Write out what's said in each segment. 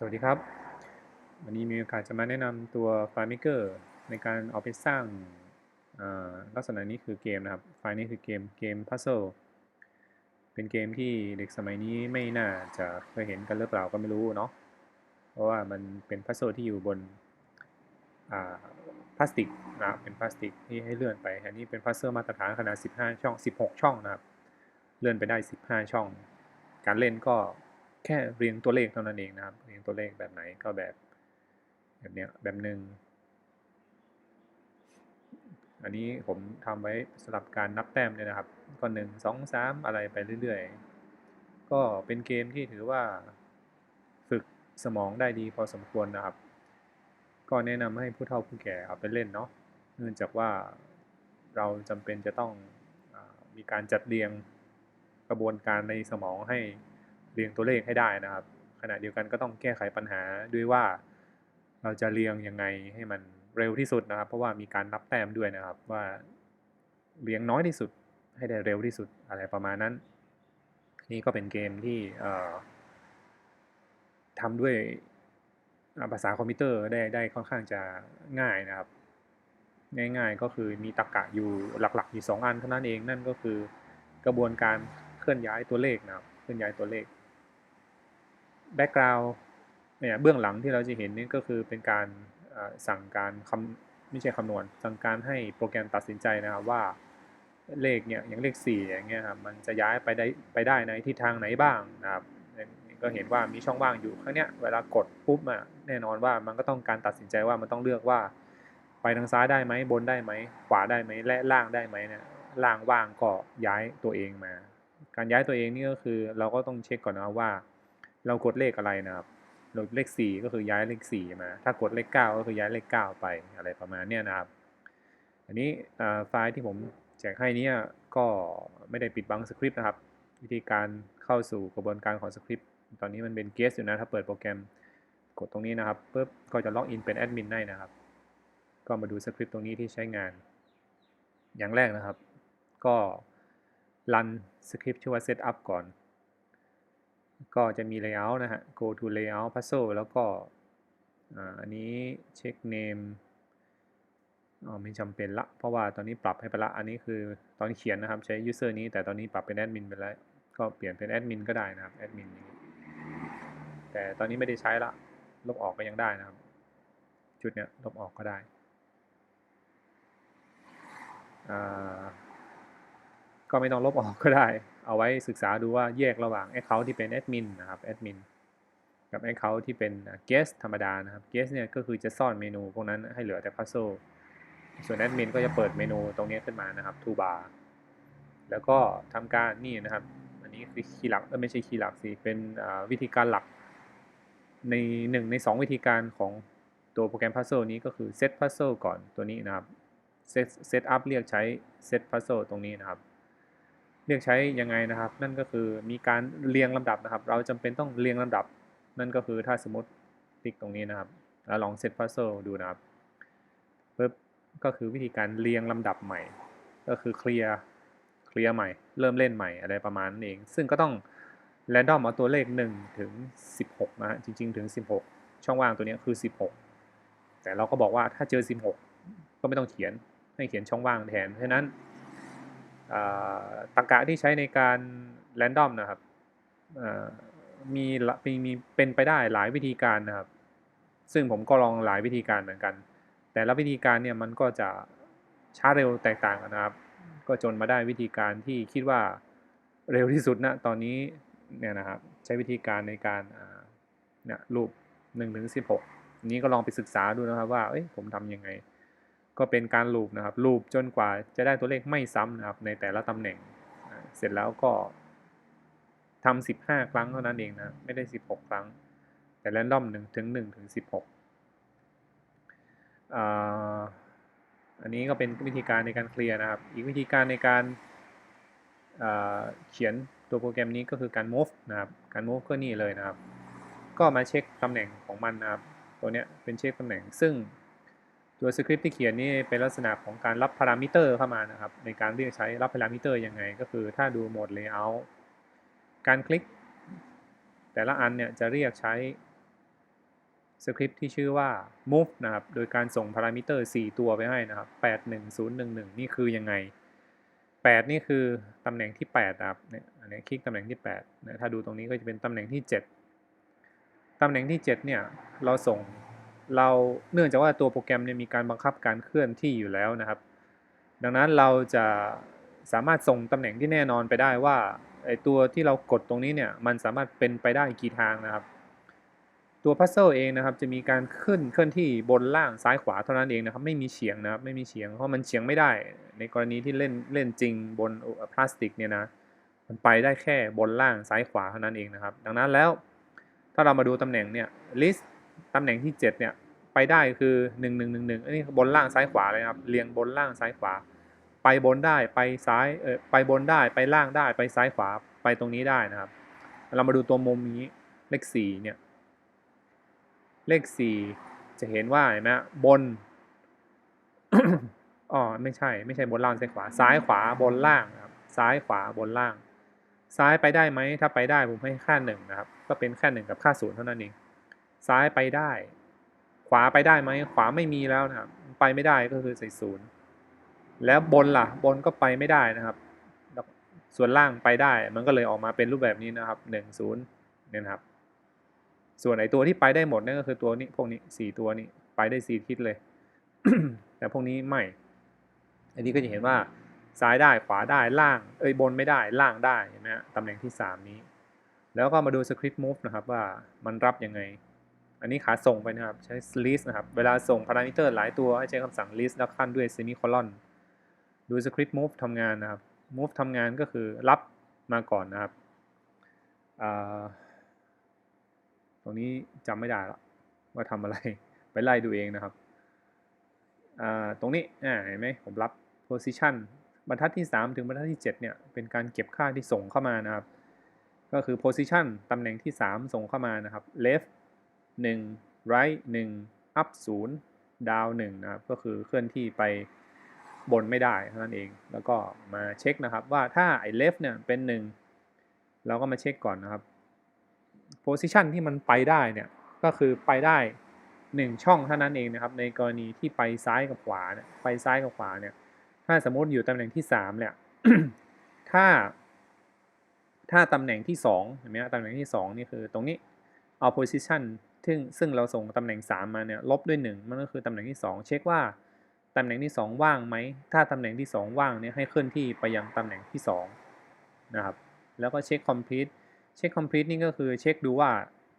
สวัสดีครับ วันนี้มีโอกาสจะมาแนะนำตัว FileMaker ในการเอาไปสร้างลักษณะนี้คือเกมนะครับ ไฟล์นี้คือเกมเกม Puzzle เป็นเกมที่เด็กสมัยนี้ไม่น่าจะเคยเห็นกันหรือเปล่าก็ไม่รู้เนาะ เพราะว่ามันเป็น Puzzle ที่อยู่บนพลาสติกนะเป็นพลาสติกที่ให้เลื่อนไป อันนี้เป็น Puzzle มาตรฐานขนาด 15 ช่อง 16 ช่องนะครับ เลื่อนไปได้ 15 ช่อง การเล่นก็ แค่เรียงตัวเลขเท่านั้นเองนะครับ เรียงตัวเลขแบบไหนก็แบบ แบบเนี้ยแบบหนึ่งอันนี้ผมทำไว้สำหรับการนับแต้มเนี่ยนะครับ ก็หนึ่งสองสามอะไรไปเรื่อยๆ ก็เป็นเกมที่ถือว่าฝึกสมองได้ดีพอสมควรนะครับ ก็แนะนำให้ผู้เฒ่าผู้แก่เอาไปเล่นเนาะเนื่องจากว่าเราจำเป็นจะต้องอมีการจัดเรียงกระบวนการในสมองให้ เรียงตัวเลขให้ได้นะครับ ขณะเดียวกันก็ต้องแก้ไขปัญหาด้วยว่า เราจะเรียงยังไงให้มันเร็วที่สุดนะครับ เพราะว่ามีการนับแต้มด้วยนะครับว่าเรียงน้อยที่สุดให้ได้เร็วที่สุดอะไรประมาณนั้น นี่ก็เป็นเกมที่ทำด้วยภาษาคอมพิวเตอร์ได้ได้ค่อนข้างจะง่ายนะครับ ง่ายๆก็คือมีตรรกะอยู่หลักๆอยู่สองอันเท่านั้นเองนั่นก็คือกระบวนการเคลื่อนย้ายตัวเลขนะครับ เคลื่อนย้ายตัวเลข แบ็กกราวด์เนี่ยเบื้องหลังที่เราจะเห็นนี่ก็คือเป็นการสั่งการคำไม่ใช่คำนวณ สั่งการให้โปรแกรมตัดสินใจนะครับว่าเลขเนี่ยอย่างเลข4อย่างเงี้ยครับมันจะย้ายไปได้ไปได้ในทิศทางไหนบ้างนะครับก็เห็นว่ามีช่องว่างอยู่ข้างเนี้ยเวลากดปุ๊บอะแน่นอนว่ามันก็ต้องการตัดสินใจว่ามันต้องเลือกว่าไปทางซ้ายได้ไหมบนได้ไหมขวาได้ไหมและล่างได้ไหมเนี่ยล่างว่างก็ย้ายตัวเองมา การย้ายตัวเองนี่ก็คือเราก็ต้องเช็คก่อนนะว่า เรากดเลขอะไรนะครับเราเลข 4 ก็คือย้ายเลข 4 มา ถ้ากดเลข 9 ก็คือย้ายเลข 9 ไปอะไรประมาณเนี้ยนะครับ อันนี้ไฟล์ที่ผมแจกให้นี่ก็ไม่ได้ปิดบังสคริปต์นะครับ วิธีการเข้าสู่กระบวนการของสคริปต์ตอนนี้มันเป็นเกสอยู่นะถ้าเปิดโปรแกรมกดตรงนี้นะครับปุ๊บก็จะล็อกอินเป็นแอดมินได้นะครับ ก็มาดูสคริปต์ตรงนี้ที่ใช้งาน อย่างแรกนะครับ ก็รันสคริปต์ชื่อว่า setup ก่อน ก็จะมี layout นะฮะ go to layout puzzle แล้วก็อันนี้เช็ค name อ๋อไม่จำเป็นละ เพราะว่าตอนนี้ปรับให้ไปละ อันนี้คือตอนเขียนนะครับใช้ user นี้ แต่ตอนนี้ปรับเป็นแอดมินไปแล้ว ก็เปลี่ยนเป็นแอดมินก็ได้นะครับแอดมินนี้แต่ตอนนี้ไม่ได้ใช้ละ ลบออกก็ยังได้นะครับชุดเนี้ยลบออกก็ได้อ่า ก็ไม่ต้องลบออกก็ได้ เอาไว้ศึกษาดูว่าแยกระหว่าง Account ที่เป็นแอดมินนะครับแอดมินกับ Account ที่เป็น Guest ธรรมดานะครับ Guest เนี่ยก็คือจะซ่อนเมนูพวกนั้นให้เหลือแต่ Puzzle ส่วนแอดมินก็จะเปิดเมนูตรงนี้ขึ้นมานะครับ Toolbar แล้วก็ทำการนี่นะครับ อันนี้คือคีย์หลักไม่ใช่คีย์หลักสิ เป็นวิธีการหลักในหนึ่งในสองวิธีการของตัวโปรแกรม Puzzle นี้ก็คือ Set Puzzle ก่อนตัวนี้นะครับ Set Set Up เรียกใช้ Set Puzzle ตรงนี้นะครับ เรียกใช้ยังไงนะครับ นั่นก็คือมีการเรียงลำดับนะครับ เราจำเป็นต้องเรียงลำดับ นั่นก็คือถ้าสมมติคลิกตรงนี้นะครับ แล้วลอง Set Puzzle ดูนะครับปึ๊บก็คือวิธีการเรียงลำดับใหม่ ก็คือเคลียร์เคลียร์ใหม่ เริ่มเล่นใหม่อะไรประมาณนั้นเอง ซึ่งก็ต้องแรนดอมเอาตัวเลข 1 ถึง 16 นะฮะจริง ๆ ถึง 16 ช่องว่างตัวนี้คือ 16 แต่เราก็บอกว่าถ้าเจอ 16 ก็ไม่ต้องเขียนให้เขียนช่องว่างแทนเพราะนั้น ตรรกะที่ใช้ในการแรนดอมนะครับมีมีมีเป็นไปได้หลายวิธีการนะครับ ซึ่งผมก็ลองหลายวิธีการเหมือนกัน แต่ละวิธีการเนี่ยมันก็จะช้าเร็วแตกต่างกันนะครับ ก็จนมาได้วิธีการที่คิดว่าเร็วที่สุดนะตอนนี้เนี่ยนะครับใช้วิธีการในการเนี่ยรูป1ถึง16 นี้ก็ลองไปศึกษาดูนะครับว่าเอ้ยผมทำยังไง ก็เป็นการลูปนะครับลูปจนกว่าจะได้ตัวเลขไม่ซ้ำนะครับในแต่ละตำแหน่ง เสร็จแล้วก็ทำ15 ครั้งเท่านั้นเองนะไม่ได้ 16 ครั้ง แต่แรนดอม1ถึง1ถึง16 อันนี้ก็เป็นวิธีการในการเคลียร์นะครับ อีกวิธีการในการเขียนตัวโปรแกรมนี้ก็คือการ move นะครับการ move ก็นี่เลยนะครับ ก็มาเช็คตำแหน่งของมันนะครับ ตัวเนี้ยเป็นเช็คตำแหน่งซึ่ง ตัวสคริปต์ที่เขียนนี่เป็นลักษณะของการรับพารามิเตอร์เข้ามานะครับ ในการเรียกใช้รับพารามิเตอร์ยังไง ก็คือถ้าดูโหมด layout การคลิก แต่ละอันเนี่ยจะเรียกใช้สคริปต์ที่ชื่อว่า move นะครับ โดยการส่งพารามิเตอร์ 4 ตัวไปให้นะครับ 81011นี่คือยังไง 8 นี่คือตำแหน่งที่8นะครับเนี่ยอันนี้คลิกตำแหน่งที่8นะถ้าดูตรงนี้ก็จะเป็นตำแหน่งที่ 7ตำแหน่งที่ 7 เนี่ย เราส่ง เราเนื่องจากว่าตัวโปรแกรมเนี่ยมีการบังคับการเคลื่อนที่อยู่แล้วนะครับ ดังนั้นเราจะสามารถส่งตำแหน่งที่แน่นอนไปได้ว่าไอตัวที่เรากดตรงนี้เนี่ยมันสามารถเป็นไปได้กี่ทางนะครับ ตัวพัซเซิลเองนะครับ จะมีการขึ้นเคลื่อนที่บนล่างซ้ายขวาเท่านั้นเองนะครับ ไม่มีเฉียงนะครับ ไม่มีเฉียงเพราะมันเฉียงไม่ได้ ในกรณีที่เล่นเล่นจริงบนพลาสติกเนี่ยนะมันไปได้แค่บนล่างซ้ายขวาเท่านั้นเองนะครับ ดังนั้นแล้วถ้าเรามาดูตำแหน่งเนี่ย list ตำแหน่งที่ 7 เนี่ย ไปได้คือ 1 1 1 1อันนี้บนล่างซ้ายขวาเลยครับเรียงบนล่างซ้ายขวา ไปบนได้ไปซ้ายเออไปบนได้ไปล่างได้ไปซ้ายขวาไปตรงนี้ได้นะครับ เรามาดูตัวมุมนี้เลข4เนี่ยเลข 4 จะเห็นว่าเห็นไหมบนอ๋อไม่ใช่ไม่ใช่บนล่างซ้ายขวา ซ้ายขวาบนล่างครับซ้ายขวาบนล่าง ซ้ายไปได้ไหมถ้าไปได้ผมให้ค่าหนึ่งนะครับก็เป็นแค่หนึ่งกับค่าศูนย์เท่านั้นเอง ซ้ายไปได้ ขวาไปได้ไหมขวาไม่มีแล้วนะครับ ไปไม่ได้ก็คือใส่ศูนย์แล้วบนล่ะ บนก็ไปไม่ได้นะครับ ส่วนล่างไปได้มันก็เลยออกมาเป็นรูปแบบนี้นะครับหนึ่งศูนย์เนี่ยนะครับ ส่วนไอตัวที่ไปได้หมดนั่นก็คือตัวนี้พวกนี้สี่ตัวนี้ไปได้สี่ทิศเลย แต่พวกนี้ไม่ อันนี้ก็จะเห็นว่าซ้ายได้ขวาได้ล่าง เอ้ยบนไม่ได้ล่างได้เห็นไหมฮะตำแหน่งที่ 3 นี้ แล้วก็มาดูสคริปต์ move นะครับว่ามันรับยังไง อันนี้ขาส่งไปนะครับ ใช้ list นะครับ เวลาส่งพารามิเตอร์หลายตัวให้ใช้คำสั่ง list แล้วขั้นด้วย semicolon ดูสคริปต์ move ทำงานนะครับ move ทำงานก็คือรับมาก่อนนะครับ ตรงนี้จำไม่ได้แล้วว่าทำอะไร ไปไล่ดูเองนะครับ ตรงนี้เห็นไหมผมรับ position บรรทัดที่ 3 ถึงบรรทัดที่ 7 เนี่ย เป็นการเก็บค่าที่ส่งเข้ามานะครับ ก็คือ position ตำแหน่งที่ 3 ส่งเข้ามานะครับ left 1 right 1 up 0 down 1นะครับก็คือเคลื่อนที่ไปบนไม่ได้เท่านั้นเอง แล้วก็มาเช็คนะครับว่าถ้าไอ้ left เนี่ยเป็น 1 เราก็มาเช็คก่อนนะครับ position ที่มันไปได้เนี่ยก็คือไปได้ 1 ช่องเท่านั้นเองนะครับ ในกรณีที่ไปซ้ายกับขวาเนี่ยไปซ้ายกับขวาเนี่ยถ้าสมมติอยู่ตำแหน่งที่ 3 เนี่ยถ้า ถ้าตำแหน่งที่2เห็นไหมตำแหน่งที่ 2 นี่คือตรงนี้เอา position ซึ่งซึ่งเราส่งตำแหน่ง 3 มาเนี่ยลบด้วย 1 มันก็คือตำแหน่งที่ 2 เช็คว่าตำแหน่งที่ 2 ว่างไหม ถ้าตำแหน่งที่ 2 ว่างเนี่ยให้เคลื่อนที่ไปยังตำแหน่งที่2นะครับ แล้วก็เช็ค complete เช็ค complete นี่ก็คือเช็คดูว่า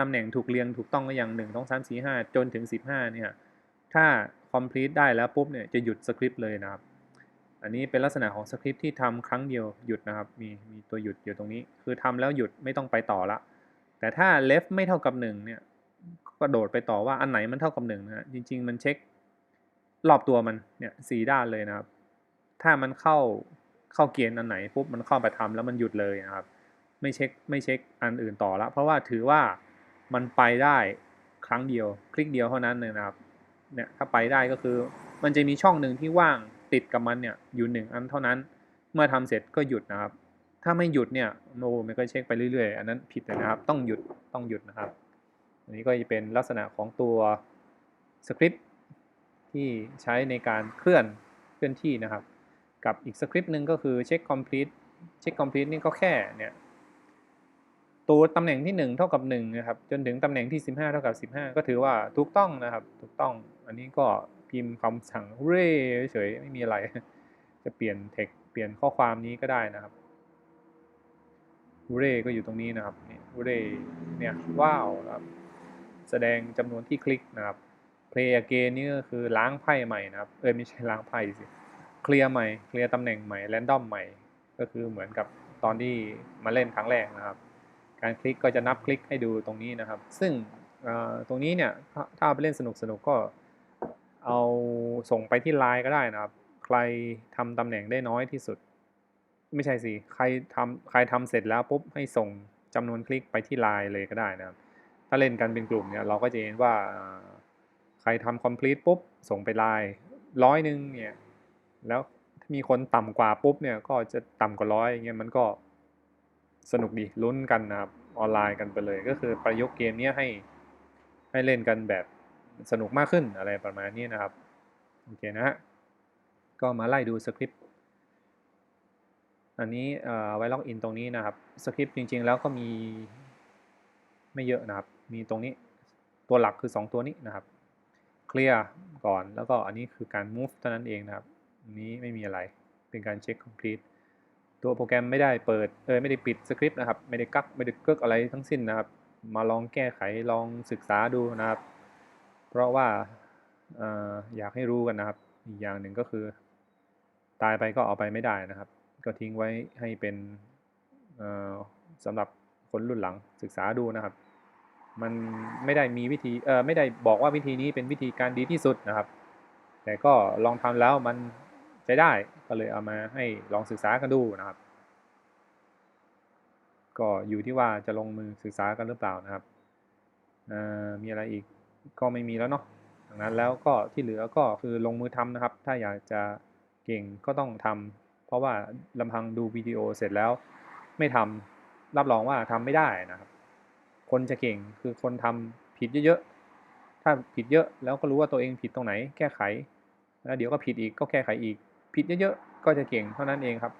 ตำแหน่งถูกเรียงถูกต้องก็อย่าง1 2 3 4 5 จนถึง 15เนี่ย ถ้า complete ได้แล้วปุ๊บเนี่ยจะหยุดสคริปต์เลยนะครับ อันนี้เป็นลักษณะของสคริปต์ที่ทำครั้งเดียวหยุดนะครับ มีมีตัวหยุดอยู่ตรงนี้ คือทำแล้วหยุดไม่ต้องไปต่อละ แต่ถ้า left ไม่เท่ากับ1เนี่ย ก็โดดไปต่อว่าอันไหนมันเท่ากับ1นะฮะจริง ๆ มันเช็ครอบตัวมันเนี่ยสีด้านเลยนะครับ ถ้ามันเข้าเข้าเกณฑ์อันไหนปุ๊บมันเข้าไปทำแล้วมันหยุดเลยนะครับ ไม่เช็คไม่เช็คอันอื่นต่อละเพราะว่าถือว่ามันไปได้ครั้งเดียว คลิกเดียวเท่านั้นเลยนะครับเนี่ยถ้าไปได้ก็คือมันจะมีช่องหนึ่งที่ว่างติดกับมันเนี่ยอยู่หนึ่งอันเท่านั้น เมื่อทำเสร็จก็หยุดนะครับ ถ้าไม่หยุดเนี่ยโนมันก็เช็คไปเรื่อยๆ อันนั้นผิดนะครับต้องหยุดต้องหยุดนะครับ อันนี้ก็จะเป็นลักษณะของตัวสคริปต์ที่ใช้ในการเคลื่อนเคลื่อนที่นะครับ กับอีกสคริปต์หนึ่งก็คือเช็ค complete เช็ค complete นี่ก็แค่เนี่ยตัวตำแหน่งที่ 1 เท่ากับ1นะครับจนถึงตำแหน่งที่ 15 เท่ากับ 15 ก็ถือว่าถูกต้องนะครับถูกต้องอันนี้ก็พิมพ์คำสั่งเร่เฉยไม่มีอะไร จะเปลี่ยนเทคเปลี่ยนข้อความนี้ก็ได้นะครับเร่ก็อยู่ตรงนี้นะครับนี่เร่เนี่ยว้าวครับ แสดงจำนวนที่คลิกนะครับ play again นี่ก็คือล้างไพ่ใหม่นะครับ เออไม่ใช่ล้างไพ่สิ เคลียร์ใหม่ เคลียร์ตำแหน่งใหม่ แรนดอมใหม่ ก็คือเหมือนกับตอนที่มาเล่นครั้งแรกนะครับ การคลิกก็จะนับคลิกให้ดูตรงนี้นะครับ ซึ่งตรงนี้เนี่ยถ้าไปเล่นสนุกสนุกก็เอาส่งไปที่ไลน์ก็ได้นะครับ ใครทำตำแหน่งได้น้อยที่สุด ไม่ใช่สิ ใครทำใครทำเสร็จแล้วปุ๊บให้ส่งจำนวนคลิกไปที่ไลน์เลยก็ได้นะครับ ถ้าเล่นกันเป็นกลุ่มเนี่ยเราก็จะเห็นว่าใครทำ complete ปุ๊บ ส่งไปไลน์ร้อยหนึ่งเนี่ยแล้วถ้ามีคนต่ำกว่าปุ๊บเนี่ยก็จะต่ำกว่าร้อยอย่างเงี้ยมันก็สนุกดีลุ้นกันนะครับออนไลน์กันไปเลย ก็คือประยุกต์เกมนี้ให้ให้เล่นกันแบบสนุกมากขึ้นอะไรประมาณนี้นะครับโอเคนะฮะก็มาไล่ดูสคริปต์อันนี้ไว้ล็อกอินตรงนี้นะครับสคริปต์จริง ๆ แล้วก็มีไม่เยอะนะครับ มีตรงนี้ตัวหลักคือ 2 ตัวนี้นะครับ เคลียร์ก่อนแล้วก็อันนี้คือการ move เท่านั้นเองนะครับนนี้ไม่มีอะไรเป็นการเช็ค complete ตัวโปรแกรมไม่ได้เปิดเออไม่ได้ปิดสคริปต์นะครับ ไม่ได้กักไม่ได้เกิกอะไรทั้งสิ้นนะครับ มาลองแก้ไขลองศึกษาดูนะครับ เพราะว่าออยากให้รู้กันนะครับ อีกอย่างหนึ่งก็คือ ตายไปก็เอาไปไม่ได้นะครับ ก็ทิ้งไว้ให้เป็นสำหรับคนรุ่นหลังศึกษาดูนะครับ มันไม่ได้มีวิธีเออไม่ได้บอกว่าวิธีนี้เป็นวิธีการดีที่สุดนะครับ แต่ก็ลองทำแล้วมันใช้ได้ก็เลยเอามาให้ลองศึกษากันดูนะครับ ก็อยู่ที่ว่าจะลงมือศึกษากันหรือเปล่านะครับมีอะไรอีกก็ไม่มีแล้วเนาะดังนั้นแล้วก็ที่เหลือก็คือลงมือทำนะครับ ถ้าอยากจะเก่งก็ต้องทำเพราะว่าลำพังดูวิดีโอเสร็จแล้วไม่ทำรับรองว่าทำไม่ได้นะครับ คนจะเก่งคือคนทำผิดเยอะๆ ถ้าผิดเยอะแล้วก็รู้ว่าตัวเองผิดตรงไหนแก้ไข แล้วเดี๋ยวก็ผิดอีกก็แก้ไขอีก ผิดเยอะๆ ก็จะเก่งเท่านั้นเองครับ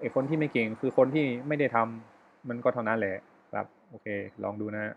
ไอคนที่ไม่เก่งคือคนที่ไม่ได้ทำมันก็เท่านั้นแหละครับ โอเค ลองดูนะฮะ